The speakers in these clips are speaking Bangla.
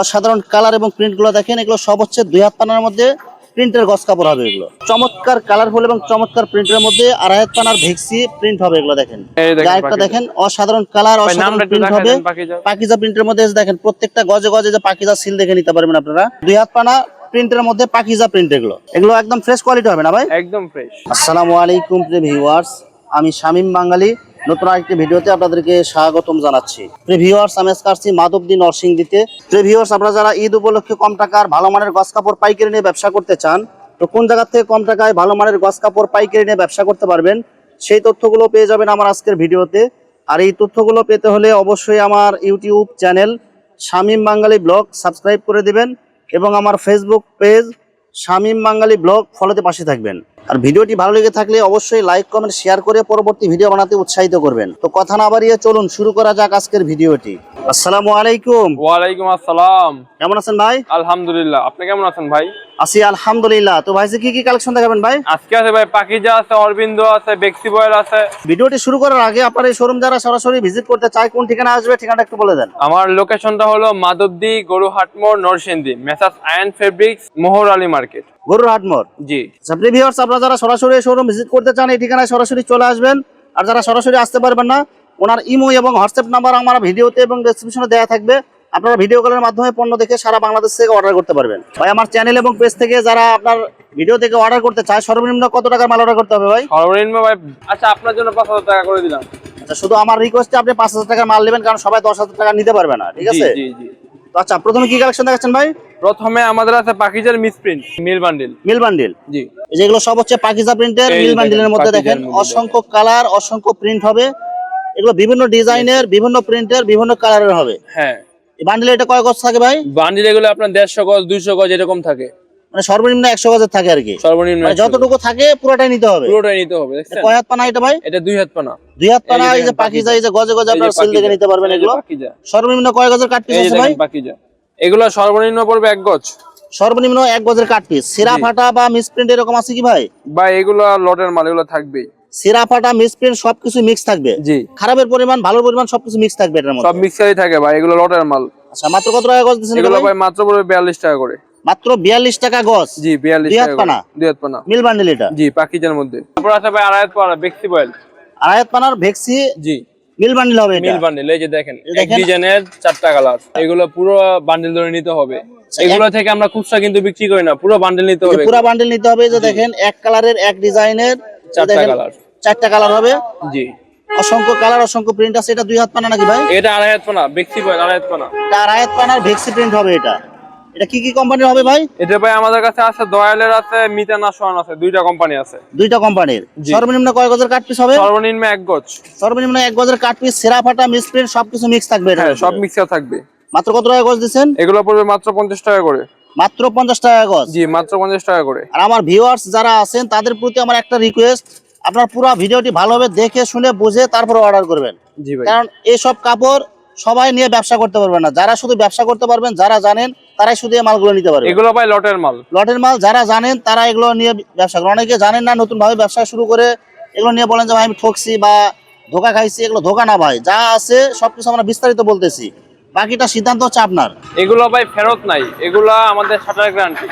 অসাধারণ কালার এবং প্রিন্টগুলো দেখেন এগুলো সব হচ্ছে দুই হাত পানার মধ্যে প্রিন্টের গস কাপড় হবে এগুলো। চমৎকার কালারফুল এবং চমৎকার প্রিন্টের মধ্যে আড়াই হাত পানার ভেক্সি প্রিন্ট হবে এগুলো দেখেন। এই দেখেন দেখেন অসাধারণ কালার অসাধারণ প্রিন্ট হবে। পাকিজা। প্রিন্টের মধ্যে দেখেন প্রত্যেকটা গজে গজে যে পাকিজা সিল দেখে নিতে পারবেন আপনারা। দুই হাত পানা প্রিন্টের মধ্যে পাকিজা প্রিন্ট এগুলো। এগুলো একদম ফ্রেশ কোয়ালিটি হবে না ভাই? একদম ফ্রেশ আসসালামু আলাইকুম প্রিয় ভিউয়ার্স আমি শামীম বাঙালি। নতুন আরেকটি ভিডিওতে আপনাদেরকে স্বাগতম জানাচ্ছি। প্রিয় ভিউয়ার্স আমি আজকে আসছি মাধবদী নরসিংদীতে। প্রিয় ভিউয়ার্স আপনারা যারা ঈদ উপলক্ষে কম টাকার ভালো মানের গস কাপড়, পাইকারি নিয়ে ব্যবসা করতে চান, তো কোন জায়গা থেকে কম টাকায় ভালো মানের গস কাপড়, পাইকারি নিয়ে ব্যবসা করতে পারবেন, সেই তথ্যগুলো পেয়ে যাবেন আমার আজকের ভিডিওতে। আর এই তথ্যগুলো পেতে হলে অবশ্যই আমার YouTube channel Shamim Bangali vlog subscribe করে দিবেন এবং আমার Facebook page Shamim Bangali vlog ফলোতে পাশে থাকবেন। আর ভিডিওটি ভালো লেগে থাকলে অবশ্যই লাইক কমেন্ট শেয়ার করে পরবর্তী ভিডিও বানাতে উৎসাহিত করবেন। তো কথা না বাড়িয়ে চলুন শুরু করা যাক আজকের ভিডিওটি। আসসালামু আলাইকুম। ওয়ালাইকুম আসসালাম। কেমন আছেন ভাই? আলহামদুলিল্লাহ। আপনি কেমন আছেন ভাই? আছি আলহামদুলিল্লাহ। তো ভাই কি কি কালেকশন দেখাবেন ভাই? আজকে আছে ভাই পাকিজা আছে অরবিন্দ আছে বেক্সি বয়েল আছে। ভিডিওটি শুরু করার আগে আপনার এই শোরুম যারা সরাসরি ভিজিট করতে চায় কোন ঠিকানা আসবে ঠিকানাটা একটু বলে দেন। আমার লোকেশনটা হলো Madhabdi গরুহাটমোড় Narsingdi messrs Ayon fabrics Mohor Ali market. গরুর হাটমোর জি। ভিউয়ার্স আপনারা যারা সরাসরি শোরুম ভিজিট করতে চান এই ঠিকানায় সরাসরি চলে আসবেন। আর যারা সরাসরি আসতে পারবেন না ওনার ইমো এবং হোয়াটসঅ্যাপ নাম্বার আমার ভিডিওতে এবং ডেসক্রিপশনে দেওয়া থাকবে। আপনারা ভিডিও কলের মাধ্যমে পণ্য দেখে সারা বাংলাদেশ থেকে অর্ডার করতে পারবেন। ভাই আমার চ্যানেল এবং পেজ থেকে যারা আপনার ভিডিও থেকে অর্ডার করতে চায় সর্বনিম্ন কত টাকার মাল অর্ডার করতে হবে ভাই? সর্বনিম্ন ভাই আচ্ছা আপনার জন্য পাঁচ হাজার টাকা করে দিলাম। আচ্ছা শুধু আমার রিকোয়েস্টে আপনি পাঁচ হাজার টাকার মাল নেবেন কারণ সবাই দশ হাজার টাকা নিতে পারবে না ঠিক আছে? জি জি। তো আচ্ছা প্রথমে কি কালেকশন দেখাচ্ছেন ভাই? প্রথমে আমাদের আছে পাকিজার misprint mill bundle. Mill bundle? জি। যেগুলো সব হচ্ছে পাকিজা প্রিন্টের মিল বান্ডিলের মধ্যে দেখেন অসংখ্য কালার অসংখ্য প্রিন্ট হবে। এগুলো বিভিন্ন ডিজাইনের বিভিন্ন প্রিন্টের বিভিন্ন কালারের হবে। হ্যাঁ। এই বান্ডিলে এটা কয় গজ থাকে ভাই? বান্ডিল এগুলো আপনার দেড়শো গজ দুইশো গজ এরকম থাকে। মানে সর্বনিম্ন একশো গজের থাকে আর কি। সর্বনিম্ন মানে 100 গজ। যতটুকু থাকে পুরোটাই নিতে হবে। পুরোটাই নিতে হবে কয় হাত পানা এটা ভাই? এটা দুই হাত পানা। দুই হাত পানা এই যে এই যে দেখেন পাকিজা পাকিজা। এই যে গজে গজে আপনার সিল দেখে নিতে পারবেন এগুলো। সর্বনিম্ন কয় গজের কাট পিস আছে ভাই? দেখেন পাকিজা এগুলো সর্বনিম্ন পড়বে এক গজ। সর্বনিম্ন এক গজের কাট পিস সিরা ফাটা বা মিসপ্রিন্ট এরকম আছে কি ভাই? বা এগুলো লটের মাল এগুলো থাকবেই। সিরা ফাটা মিসপ্রিন্ট সবকিছু মিক্স থাকবে। জি। খারাপের পরিমাণ ভালোর পরিমাণ সবকিছু মিক্স থাকবে এটার মধ্যে। সব মিক্সারই থাকে ভাই এগুলো লটের মাল। আচ্ছা মাত্র কত টাকা গজ দিচ্ছেন এগুলো ভাই? ভাই মাত্র পড়বে বিয়াল্লিশ টাকা করে। মাত্র বিয়াল্লিশ টাকা গজ। জি বিয়াল্লিশ দুই হাত পানা? দুই পানা। মিল বান্ডিল এটা? জি পাকিজার মধ্যে। তারপর আছে ভাই আড়াই পানা বেক্সি বয়েল। আড়াইত পানার ভেক্সি? জি। মিল বান্ডিল হবে এটা? মিল বান্ডিল এই যে দেখেন এক ডিজাইনের চারটা কালার এগুলো পুরো বান্ডিল ধরে নিতে হবে। এগুলো থেকে আমরা খুচরা কিন্তু বিক্রি করি না পুরো বান্ডিল নিতে হবে পুরা বান্ডিল নিতে হবে যে দেখেন এক কালারের এক ডিজাইনের। চারটা কালার চারটা কালার হবে। জি। অসংখ্য কালার অসংখ্য প্রিন্ট আছে এটা দুই হাত পানা নাকি ভাই? এটা আড়াই হাত পানা বেক্সি বয়েল আড়াই হাত পানা। পানার ভেক্সি প্রিন্ট হবে এটা। এটা কি কি কোম্পানির হবে ভাই? এটা ভাই আমাদের কাছে আছে দয়ালের আছে মিতানা সোহান আছে দুইটা কোম্পানি আছে। দুইটা কোম্পানির সর্বনিম্ন কয় গজের কাট পিস হবে? সর্বনিম্ন এক গজ। সর্বনিম্ন এক গজের কাট পিস সেরা ফাটা মিসপ্রিন্ট সবকিছু মিক্স থাকবে এটা হ্যাঁ সব মিক্সার থাকবে। মাত্র কত টাকা গজ দিচ্ছেন? এগুলো পড়বে মাত্র পঞ্চাশ টাকা করে। মাত্র পঞ্চাশ টাকা গজ? জি মাত্র পঞ্চাশ টাকা করে। আর আমার ভিউয়ার্স যারা আছেন তাদের প্রতি আমার একটা রিকোয়েস্ট আপনার পুরো ভিডিওটি ভালোভাবে দেখে শুনে বুঝে তারপরে অর্ডার করবেন। জি ভাই। কারণ এইসব কাপড় সবাই নিয়ে ব্যবসা করতে পারবেন না। যারা শুধু ব্যবসা করতে পারবেন যারা জানেন তারাই শুধু এই মালগুলো নিতে পারবেন এগুলো ভাই লটের মাল। লটের মাল যারা জানেন তারা এগুলো নিয়ে ব্যবসা করেন অনেকে জানেন না নতুন ভাবে ব্যবসা শুরু করে এগুলো নিয়ে বলেন যে ভাই আমি ঠকছি বা ধোকা খাইছি এগুলো ধোকা না ভাই। যা আছে সবকিছু আমরা বিস্তারিত বলতেছি। বাকিটা সিদ্ধান্ত হচ্ছে আপনার। এগুলো ভাই ফেরত নাই। এগুলো আমাদের শাটার গ্যারান্টি।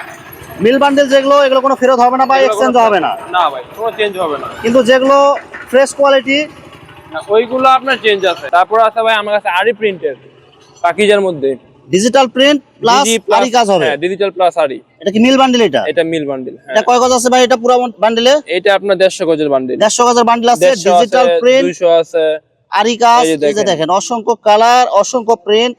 মিল বান্ডেল যেগুলো এগুলো কোনো ফেরত হবে না বা এক্সচেঞ্জ হবে না। না ভাই কোনো চেঞ্জ হবে না। কিন্তু যেগুলো ফ্রেশ কোয়ালিটি ওইগুলো আপনার চেঞ্জ আছে। তারপর আছে ভাই আমার কাছে আরি প্রিন্টের পাকিজার মধ্যে। ডিজিটাল প্রিন্ট প্লাস আরি কাজ হবে? ডিজিটাল প্লাস আরি এটা কি মিল বান্ডেল এটা? এটা মিল বান্ডিল এটা হ্যাঁ কয় গজ আছে ভাই? এটা পুরো বান্ডেলে এটা আপনার দেড়শো গজের বান্ডিল দেড়শো গজের বান্ডেল আছে ডিজিটাল প্রিন্ট দুইশো আছে। আরি কাজ এই যে দেখেন। অসংখ্য কালার অসংখ্য প্রিন্ট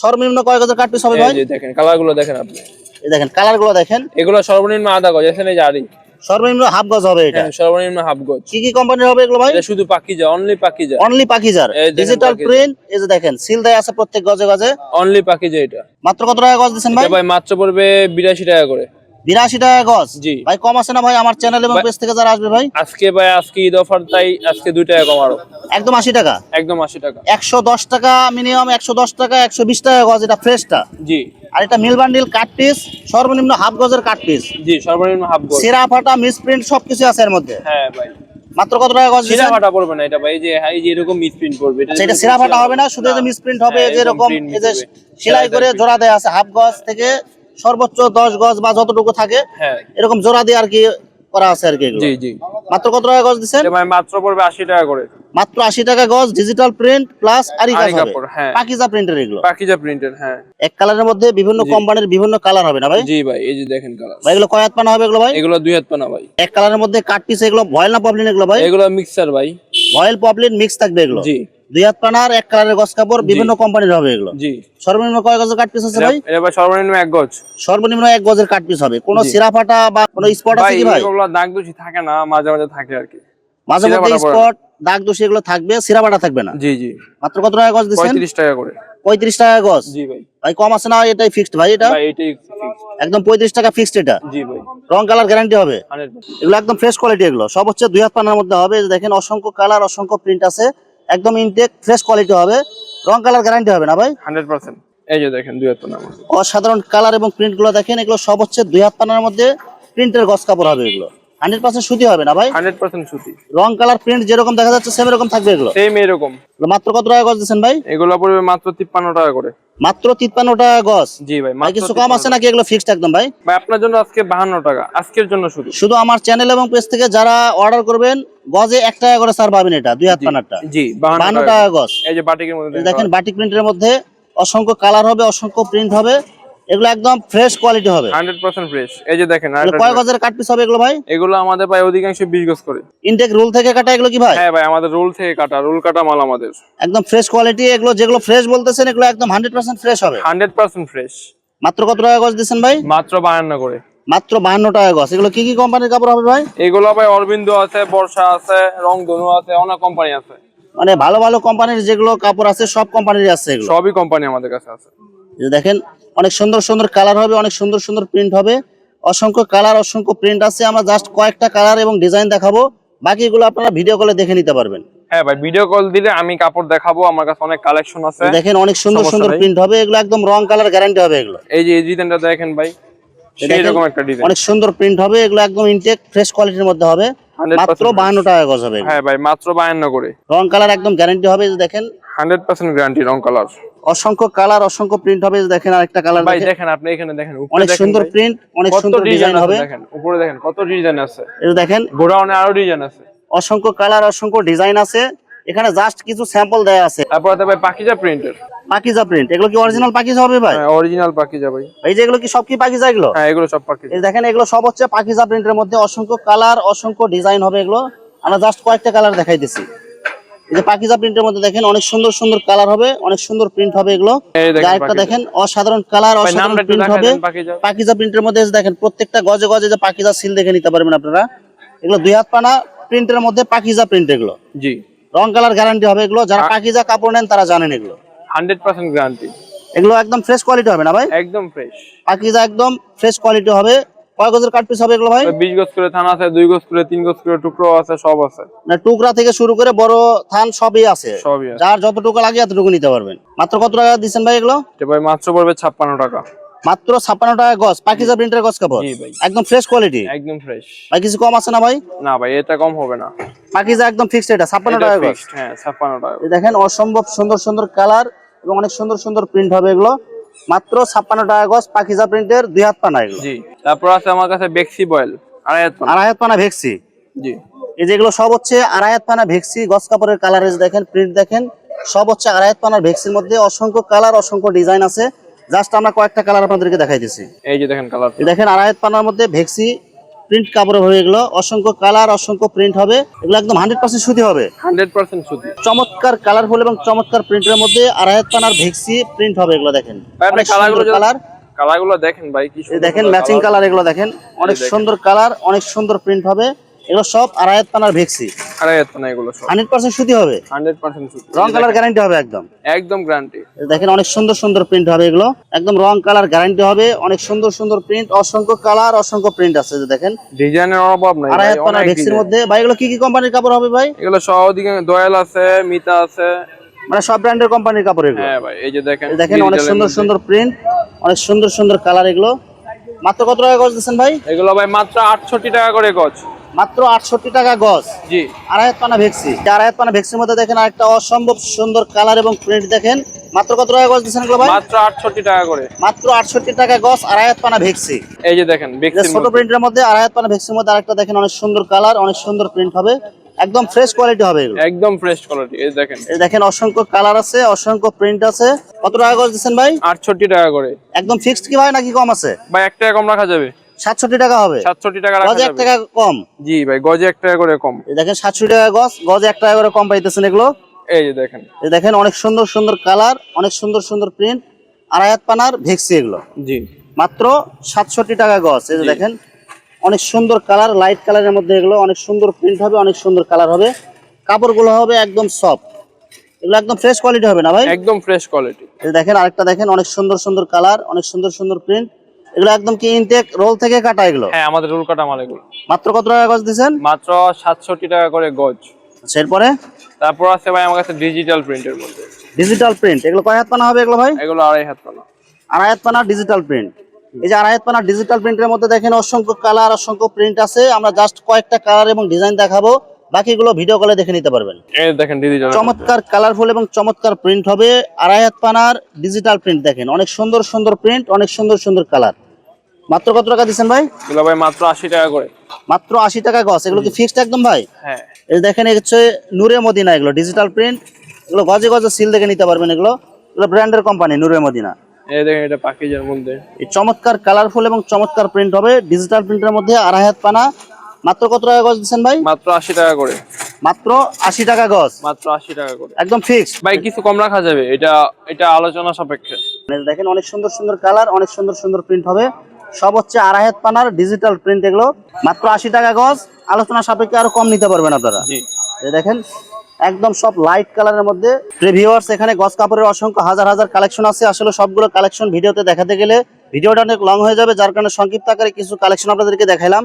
সর্বনিম্ন কয় গজের কাট পিস হবে এই ভাই? যে দেখেন কালারগুলো দেখেন আপনি। এই দেখেন কালারগুলো দেখেন। এগুলো সর্বনিম্ন আধা গজ এখানে যে আরি সর্বনিম্ন হাফ গজ হবে এটা। হ্যাঁ সর্বনিম্ন হাফ গজ। কি কি কোম্পানির হবে এগুলো ভাই? এটা শুধু পাকিজা অনলি পাকিজা। অনলি পাকিজার। ডিজিটাল। প্রিন্ট এই যে দেখেন সিল দেয়া আছে প্রত্যেক গজে গজে। অনলি পাকিজা এটা। মাত্র কত টাকা গজ দিচ্ছেন ভাই? ভাই মাত্র পড়বে বিরাশি টাকা করে। বিরাশি টাকা গজ। জি। ভাই কম আছে না ভাই? আমার চ্যানেল এবং পেজ থেকে যারা আসবে ভাই? আজকে ভাই আজকে ঈদ অফার তাই আজকে দুই টাকা কম আরও। একদম আশি টাকা? একদম আশি টাকা। একশো দশ টাকা মিনিমাম একশো দশ টাকা একশো বিশ টাকা গজ এটা ফ্রেশটা জি। আর এটা মিল বান্ডিল কাট পিস সর্বনিম্ন হাফ গজের কাট পিস জি সর্বনিম্ন হাফ গজ। সেরা ফাটা মিস প্রিন্ট সবকিছু আছে এর মধ্যে। হ্যাঁ ভাই। মাত্র কত টাকা গজ সিরা ফাটা পড়বে না এটা ভাই। যে এই যে এরকম মিসপ্রিন্ট পড়বে আচ্ছা, এটা সিরা ফাটা হবে না শুধু যে মিসপ্রিন্ট হবে এই যে এরকম এই যে সেলাই করে জোড়া দেয়া আছে হাফ গজ থেকে সর্বোচ্চ দশ গজ বা যতটুকু থাকে হ্যাঁ। এরকম জোড়া দিয়ে আর কি করা আছে আর কি জি জি। মাত্র কত টাকা গজ দিচ্ছেন? মাত্র পড়বে আশি টাকা করে। মাত্র আশি টাকা গজ ডিজিটাল প্রিন্ট প্লাস। পাকিজা প্রিন্টের এগুলো। পাকিজা প্রিন্টের হ্যাঁ। এক কালারের মধ্যে বিভিন্ন কোম্পানির বিভিন্ন কালার হবে না ভাই? জি ভাই এই যে দেখেন কালার ভাই এগুলো কয় হাত পানা হবে এগুলো ভাই? এগুলো দুই হাত পানা ভাই। এক কালারের মধ্যে কাট পিস এগুলো ভয়েল না পপলিন এগুলো ভাই? এগুলো মিক্সার ভাই। ভয়েল পপলিন মিক্স থাকবে এগুলো? জি। দুই হাত পানার এক কালারের গজ কাপড় বিভিন্ন কোম্পানির হবে এগুলো। জি। সর্বনিম্ন কয় গজের কাট পিস আছে ভাই? এটা ভাই সর্বনিম্ন এক গজ। সর্বনিম্ন এক গজের কাট পিস হবে। কোনো সিরা ফাটা বা কোনো স্পট আছে কি ভাই? এগুলো দাগ দোষী থাকে না মাঝে মাঝে থাকে আর কি। মাঝে পড়ে স্পট দাগ দোষী এগুলো থাকবে সিরা ফাটা থাকবে না। জি জি। মাত্র কত টাকা গজ দিচ্ছেন? পঁয়ত্রিশ টাকা করে। পঁয়ত্রিশ টাকা গজ? জি ভাই। ভাই কম আছে না এটাই ফিক্সড ভাই এটা? ভাই এটাই একদম পঁয়ত্রিশ টাকা ফিক্সড এটা। জি ভাই। রং কালার গ্যারান্টি হবে। এগুলো একদম ফ্রেশ কোয়ালিটি এগুলো। সব হচ্ছে দুই হাত পানার মধ্যে হবে। দেখেন অসংখ্য কালার অসংখ্য প্রিন্ট আছে। একদম ইনটেক ফ্রেশ কোয়ালিটি হবে। রং কালার গ্যারান্টি হবে না ভাই? Hundred percent. এই যে দেখেন দুই হাত পানা আমার। অসাধারণ কালার এবং প্রিন্টগুলো দেখেন এগুলো সব হচ্ছে দুই হাত পানার মধ্যে প্রিন্টের গস কাপড় হবে এগুলো। হান্ড্রেড পার্সেন্ট সুতি হবে না ভাই? হান্ড্রেড পার্সেন্ট সুতি। রং কালার প্রিন্ট যেরকম দেখা যাচ্ছে সেম এরকম থাকবে এগুলো। সেম এরকম। মাত্র কত টাকা গজ দিচ্ছেন ভাই? এগুলো পড়বে মাত্র তিপ্পান্ন টাকা করে। মাত্র তিপ্পান্নটা টাকা গজ। জি ভাই মানে কিছু কম আছে নাকি? এগুলো ফিক্সড একদম ভাই? ভাই আপনার জন্য আজকে বাহান্ন টাকা। আজকের জন্য শুধু। শুধু আমার চ্যানেল এবং পেজ থেকে যারা অর্ডার করবেন গজে এক টাকা করে স্যার পাবেন এটা দুই হাত পানারটা। জি বাহান্ন টাকা। টাকা গজ। এই যে বাটিকের মধ্যে দেখেন বাটিক প্রিন্টের মধ্যে অসংখ্য কালার হবে অসংখ্য প্রিন্ট হবে। এগুলো একদম ফ্রেশ কোয়ালিটি হবে। হান্ড্রেড পার্সেন্ট ফ্রেশ এই যে দেখেন কয় গজের কাট পিস হবে এগুলো ভাই? এগুলো আমাদের ভাই অধিকাংশ বিশ গজ করে। ইনটেক রুল থেকে কাটা এগুলো কি ভাই? হ্যাঁ ভাই আমাদের রোল থেকে কাটা রোল কাটা মাল আমাদের। একদম ফ্রেশ কোয়ালিটি এগুলো যেগুলো ফ্রেশ বলতেছেন এগুলো একদম হান্ড্রেড পার্সেন্ট ফ্রেশ হবে। হান্ড্রেড পার্সেন্ট ফ্রেশ মাত্র কত টাকা গজ দিচ্ছেন ভাই? মাত্র বায়ান্ন করে। মাত্র বাহান্ন টাকা গজ। এগুলো কি কি কোম্পানির কাপড় হবে ভাই? এগুলো ভাই অরবিন্দ আছে বর্ষা আছে রং ধনু আছে অনেক কোম্পানি আছে। মানে ভালো ভালো কোম্পানির যেগুলো কাপড় আছে সব কোম্পানির আছে এগুলো। সবই কোম্পানি আমাদের কাছে আছে। দেখেন অনেক সুন্দর সুন্দর কালার হবে অনেক সুন্দর সুন্দর প্রিন্ট হবে। অসংখ্য কালার অসংখ্য প্রিন্ট আছে। আমরা জাস্ট কয়েকটা কালার এবং ডিজাইন দেখাবো। বাকিগুলো আপনারা ভিডিও কলে দেখে নিতে পারবেন। হ্যাঁ ভাই ভিডিও কল দিলে আমি কাপড় দেখাবো। আমার কাছে অনেক কালেকশন আছে। দেখেন অনেক সুন্দর সুন্দর প্রিন্ট হবে। এগুলো একদম রং কালার গ্যারান্টি হবে এগুলো। এই যে এই ডিজাইনটা দেখেন ভাই সেই রকম একটা ডিজাইন অনেক সুন্দর প্রিন্ট হবে। এগুলো একদম ইনটেক ফ্রেশ কোয়ালিটির মধ্যে হবে। মাত্র বাহান্ন টাকা গজ হবে হ্যাঁ ভাই মাত্র বায়ান্ন করে। রং কালার একদম গ্যারান্টি হবে। যে দেখেন হান্ড্রেড পার্সেন্ট গ্যারান্টি রং কালার অসংখ্য কালার অসংখ্য প্রিন্ট হবে দেখেন আরেকটা কালার ভাই দেখেন। আপনি এখানে দেখেন অনেক সুন্দর প্রিন্ট অনেক সুন্দর ডিজাইন হবে। দেখেন উপরে দেখেন কত ডিজাইন আছে। যে দেখেন গোডাউনে আরও ডিজাইন আছে। অসংখ্য কালার অসংখ্য ডিজাইন আছে। এখানে জাস্ট কিছু স্যাম্পল দেয়া আছে। তারপর ভাই পাকিজা প্রিন্টের পাকিজা প্রিন্ট এগুলো কি অরিজিনাল পাকিজা হবে ভাই? হ্যাঁ অরিজিনাল পাকিজা ভাই। এই যে এগুলো কি সব কি পাকিজা এগুলো? হ্যাঁ এগুলো সব পাকিজা। এই দেখেন এগুলো সব হচ্ছে পাকিজা প্রিন্টের মধ্যে। অসংখ্য কালার অসংখ্য ডিজাইন হবে এগুলো। আমরা জাস্ট কয়েকটা কালার দেখাই দেখাইতেছি এই যে পাকিজা প্রিন্টের মধ্যে দেখেন অনেক সুন্দর সুন্দর কালার হবে অনেক সুন্দর প্রিন্ট হবে এগুলো। এই দেখেন অসাধারণ কালার অসাধারণ প্রিন্ট হবে। পাকিজা। প্রিন্টের মধ্যে দেখেন প্রত্যেকটা গজে গজে যে পাকিজা সিল দেখে নিতে পারবেন আপনারা। এগুলো দুই হাত পানা প্রিন্টের মধ্যে পাকিজা প্রিন্ট এগুলো। জি। রং কালার গ্যারান্টি হবে এগুলো। যারা পাকিজা কাপড় নেন তারা জানেন এগুলো। হান্ড্রেড পার্সেন্ট গ্যারান্টি এগুলো একদম ফ্রেশ কোয়ালিটি হবে না ভাই? একদম ফ্রেশ পাকিজা একদম ফ্রেশ কোয়ালিটি হবে। কয় গজের কাট পিস হবে এগুলো ভাই? বিশ গজ করে থানা আছে দুই গজ করে তিন গজ করে টুকরো আছে সব আছে। না টুকরা থেকে শুরু করে বড় থান সবই আছে। সবই আছে। যার যতটুকু লাগে এতটুকু নিতে পারবেন। মাত্র কত টাকা দিচ্ছেন ভাই এগুলো? এটা ভাই মাত্র পড়বে ছাপ্পান্ন টাকা। মাত্র ছাপ্পান্ন টাকা গজ পাকিজা প্রিন্টের গজ কাপড়? জি ভাই। একদম ফ্রেশ কোয়ালিটি একদম ফ্রেশ ভাই কিছু কম আছে না ভাই? না ভাই এটা কম হবে না। পাকিজা একদম ফিক্সড এটা ছাপ্পান্ন এটা টাকা গজ। হ্যাঁ টাকা। দেখেন অসম্ভব সুন্দর সুন্দর কালার এবং অনেক সুন্দর সুন্দর প্রিন্ট হবে এগুলো। মাত্র ছাপ্পান্ন টাকা গজ পাখিজা প্রিন্টের দুই হাত পানা এগুলো। জি তারপর আছে আমার কাছে বেক্সি বয়েল আড়াই হাত পানা। আড়াই হাত পানা ভেক্সি জি। এই যেগুলো সব হচ্ছে আড়াই হাত পানা ভেক্সি গছ কাপড়ের কালার দেখেন প্রিন্ট দেখেন সব হচ্ছে আড়াই হাত পানার ভেক্সির মধ্যে অসংখ্য কালার অসংখ্য ডিজাইন আছে। জাস্ট আমরা কয়েকটা কালার আপনাদেরকে দেখাই দিচ্ছি এই যে দেখেন কালার দেখেন আড়াই হাত পানার মধ্যে ভেক্সি প্রিন্ট কাপড় হবে এগুলো অসংখ্য কালার অসংখ্য প্রিন্ট হবে। এগুলো একদম হান্ড্রেড পার্সেন্ট সুতি হবে। হান্ড্রেড পার্সেন্ট সুতি। চমৎকার কালারফুল এবং চমৎকার প্রিন্টের মধ্যে আড়াই হাত পানার ভেক্সি প্রিন্ট হবে এগুলো দেখেন। কালার কালারগুলো দেখেন ভাই কি দেখেন ম্যাচিং কালার এগুলো দেখেন। অনেক সুন্দর কালার অনেক সুন্দর প্রিন্ট হবে। এগুলো সব আড়াই হাত পানার ভেক্সি। আড়াই হাত পানা এগুলো হান্ড্রেড পার্সেন্ট সুতি হবে? হান্ড্রেড পার্সেন্ট সুতি। রং কালার গ্যারান্টি হবে একদম? একদম গ্যারান্টি দেখেন অনেক সুন্দর সুন্দর প্রিন্ট হবে এগুলো। একদম রং কালার গ্যারান্টি হবে অনেক সুন্দর সুন্দর প্রিন্ট অসংখ্য কালার অসংখ্য প্রিন্ট আছে দেখেন। ডিজাইনের অভাব নাই আড়াই ভাই, হাত পানার ভেক্সির মধ্যে। ভাই এগুলো কি কি কোম্পানির কাপড় হবে ভাই? এগুলো দয়াল আছে মিতা আছে। মানে সব ব্র্যান্ডের কোম্পানির কাপড় এগুলো। হ্যাঁ ভাই এই যে দেখেন দেখেন অনেক সুন্দর সুন্দর প্রিন্ট অনেক সুন্দর সুন্দর কালার এগুলো। মাত্র কত টাকা গজ দিচ্ছেন ভাই? এগুলো ভাই মাত্র আটষট্টি টাকা করে গজ। মাত্র আটষট্টি টাকা গজ। জি। আড়াইহাত পানা ভেক্সি। আড়াইহাত পানা ভেক্সির মধ্যে দেখেন আরেকটা অসম্ভব সুন্দর কালার এবং প্রিন্ট দেখেন। মাত্র কত টাকা গজ দিচ্ছেন ভাই? মাত্র আটষট্টি টাকা করে। মাত্র আটষট্টি টাকা গজ আড়াইহাত পানা ভেক্সি। এই যে দেখেন ছোট প্রিন্টের মধ্যে আড়াইহাত পানা ভেক্সির মধ্যে আরেকটা দেখেন অনেক সুন্দর কালার অনেক সুন্দর প্রিন্ট হবে। একদম ফ্রেশ কোয়ালিটি হবে এগুলো। একদম ফ্রেশ কোয়ালিটি এই দেখেন। এই দেখেন অসংখ্য কালার আছে অসংখ্য প্রিন্ট আছে। কত টাকা গজ দিচ্ছেন ভাই? আটষট্টি টাকা করে। একদম ফিক্সড কি ভাই নাকি কম আছে? ভাই এক টাকা কম রাখা যাবে। সাতষট্টি টাকা হবে। সাতষট্টি টাকা গজে এক টাকা কম। জি ভাই গজে এক টাকা করে কম। দেখেন সাতষট্টি টাকা গজ গজে এক টাকা করে কম পাইতেছেন এগুলো। এই যে দেখেন। এই দেখেন অনেক সুন্দর সুন্দর কালার অনেক সুন্দর সুন্দর প্রিন্ট আড়াইহাত পানার ভেক্সি এগুলো। জি। মাত্র সাতষট্টি টাকা গজ এই যে দেখেন অনেক সুন্দর কালার লাইট কালারের মধ্যে এগুলো অনেক সুন্দর প্রিন্ট হবে অনেক সুন্দর কালার হবে। কাপড়গুলো হবে একদম সফট এগুলো একদম ফ্রেশ কোয়ালিটি হবে না ভাই? একদম ফ্রেশ কোয়ালিটি দেখেন আরেকটা দেখেন অনেক সুন্দর সুন্দর কালার অনেক সুন্দর সুন্দর প্রিন্ট এগুলো একদম কি ইনটেক রোল থেকে কাটা এগুলো? হ্যাঁ আমাদের রুল কাটা মাল এগুলো। মাত্র কত টাকা গজ মাত্র সাতষট্টি টাকা করে গজ। আচ্ছা, এরপরে? তারপর আছে ভাই আমার কাছে ডিজিটাল প্রিন্টের মধ্যে ডিজিটাল প্রিন্ট এগুলো কয় হাত পানা হবে এগুলো ভাই? এগুলো আড়াই হাত পানা। আড়াই হাত পানা ডিজিটাল প্রিন্ট এই যে আড়াই হাত পানা ডিজিটাল প্রিন্টের মধ্যে দেখেন অসংখ্য কালার অসংখ্য প্রিন্ট আছে। আমরা জাস্ট কয়েকটা কালার এবং ডিজাইন দেখাবো। বাকিগুলো ভিডিও কলে দেখে নিতে পারবেন। দেখেন চমৎকার কালারফুল এবং চমৎকার প্রিন্ট হবে। আড়াই হাত পানার ডিজিটাল প্রিন্ট দেখেন। অনেক সুন্দর সুন্দর প্রিন্ট অনেক সুন্দর সুন্দর কালার মাত্র কত টাকা দিচ্ছেন ভাই? ভাই মাত্র আশি টাকা করে। মাত্র আশি টাকা গছ এগুলো কি ফিক্সড একদম ভাই? হ্যাঁ। দেখেন এই হচ্ছে নূরে মদিনা এগুলো ডিজিটাল প্রিন্ট এগুলো গজে গজে সিল দেখে নিতে পারবেন এগুলো। এগুলো ব্র্যান্ডের কোম্পানি নূরে মদিনা। এই দেখেন এটা পাখিজের মধ্যে। এই চমৎকার কালারফুল এবং চমৎকার প্রিন্ট হবে। ডিজিটাল প্রিন্টের মধ্যে আড়াই হাত পানা। মাত্র কত টাকা গজ দিচ্ছেন ভাই? মাত্র আশি টাকা করে। মাত্র আশি টাকা গজ? মাত্র আশি টাকা করে। একদম ফিক্সড ভাই কিছু কম রাখা যাবে। এটা এটা আলোচনা সাপেক্ষে। দেখেন অনেক সুন্দর সুন্দর কালার অনেক সুন্দর সুন্দর প্রিন্ট হবে। সব হচ্ছে আড়াই হাত পানার ডিজিটাল প্রিন্ট এগুলো। মাত্র আশি টাকা গজ। আলোচনা সাপেক্ষে আরও কম নিতে পারবেন আপনারা। দেখেন একদম সব লাইট কালারের মধ্যে। ভিউয়ার্স এখানে গস কাপড়ের অসংখ্য হাজার হাজার কালেকশন আছে। আসলে সবগুলো কালেকশন ভিডিওতে দেখাতে গেলে ভিডিওটা অনেক লং হয়ে যাবে। যার কারণে সংক্ষিপ্ত আকারে কিছু কালেকশন আপনাদেরকে দেখাইলাম।